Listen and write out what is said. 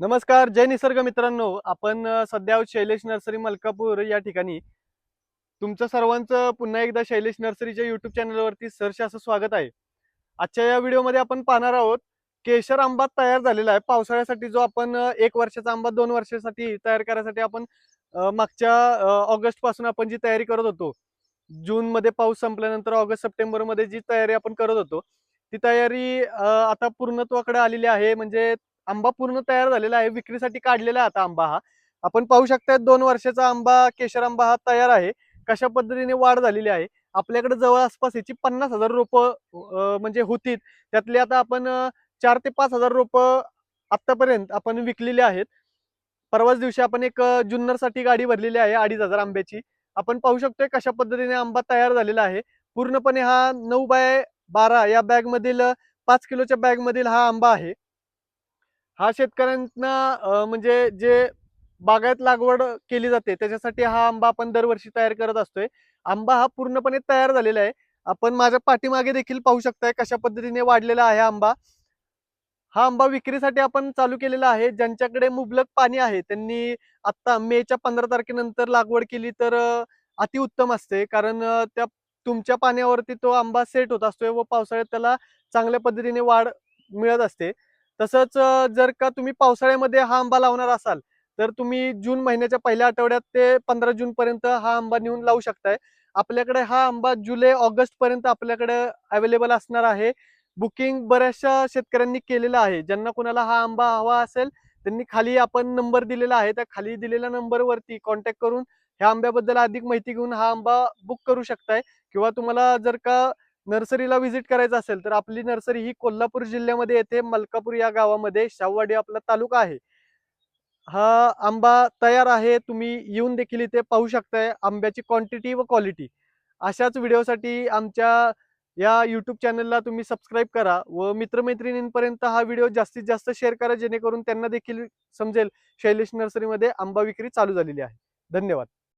नमस्कार जय निसर्ग मित्रांनो. आपण सध्या शैलेश नर्सरी मलकापूर या ठिकाणी. तुमचं सर्वांचं पुन्हा एकदा शैलेश नर्सरीच्या युट्यूब चॅनलवरती सरसे असं स्वागत आहे. आजच्या या व्हिडिओमध्ये आपण पाहणार आहोत केशर आंबा तयार झालेला आहे. पावसाळ्यासाठी जो आपण एक वर्षाचा आंबा दोन वर्षासाठी तयार करायसाठी आपण मागच्या ऑगस्टपासून आपण जी तयारी करत होतो जून मध्ये पाऊस संपल्यानंतर ऑगस्ट सप्टेंबरमध्ये जी तयारी आपण करत होतो ती तयारी आता पूर्णत्वाकडे आलेली आहे. म्हणजे आंबा पूर्ण तयार झालेला आहे. विक्रीसाठी काढलेला आहे आता आंबा हा. आपण पाहू शकता दोन वर्षाचा आंबा केशर आंबा हा तयार आहे. कशा पद्धतीने वाढ झालेली आहे? आपल्याकडे जवळ आसपास याची पन्नास हजार रोपं म्हणजे होतीत त्यातले आता आपण चार ते पाच हजार रोपं आतापर्यंत आपण विकलेली आहेत. परवाच दिवशी आपण एक जुन्नरसाठी गाडी भरलेली आहे अडीच हजार आंब्याची. आपण पाहू शकतोय कशा पद्धतीने आंबा तयार झालेला आहे. पूर्णपणे हा नऊ बाय बारा या बॅग मधील पाच किलोच्या बॅग मधील हा आंबा आहे. हा शेतकऱ्यांना म्हणजे जे बागायत लागवड केली जाते त्याच्यासाठी हा आंबा आपण दरवर्षी तयार करत असतोय. आंबा हा पूर्णपणे तयार झालेला आहे. आपण माझ्या पाठीमागे देखील पाहू शकताय कशा पद्धतीने वाढलेला आहे आंबा. हा आंबा विक्रीसाठी आपण चालू केलेला आहे. ज्यांच्याकडे मुबलक पाणी आहे त्यांनी आता मेच्या पंधरा तारखेनंतर लागवड केली तर अतिउत्तम असते. कारण त्या तुमच्या पाण्यावरती तो आंबा सेट होत असतोय व पावसाळ्यात त्याला चांगल्या पद्धतीने वाढ मिळत असते. तसंच जर का तुम्ही पावसाळ्यामध्ये हा आंबा लावणार असाल तर तुम्ही जून महिन्याच्या पहिल्या आठवड्यात ते पंधरा जून पर्यंत हा आंबा नेऊन लावू शकताय. आपल्याकडे हा आंबा जुलै ऑगस्ट पर्यंत आपल्याकडे अवेलेबल असणार आहे. बुकिंग बऱ्याचशा शेतकऱ्यांनी केलेलं आहे. ज्यांना कोणाला हा आंबा हवा असेल त्यांनी खाली आपण नंबर दिलेला आहे. त्या खाली दिलेल्या नंबरवरती कॉन्टॅक्ट करून ह्या आंब्याबद्दल अधिक माहिती घेऊन हा आंबा बुक करू शकताय. किंवा तुम्हाला जर का नर्सरीला व्हिजिट करायचं असेल तर आपली नर्सरी ही कोल्हापूर जिल्ह्यामध्ये येते मलकापूर या गावामध्ये शाहवाडी आपला तालुका आहे. हा आंबा तयार आहे तुम्ही येऊन देखील इथे पाहू शकताय आंब्याची क्वांटिटी व क्वालिटी अशाच व्हिडिओसाठी आमच्या या यूट्यूब चॅनलला तुम्ही सबस्क्राईब करा व मित्रमैत्रिणींपर्यंत हा व्हिडिओ जास्तीत जास्त शेअर करा जेणेकरून त्यांना देखील समजेल शैलेश नर्सरीमध्ये आंबा विक्री चालू झालेली आहे. धन्यवाद.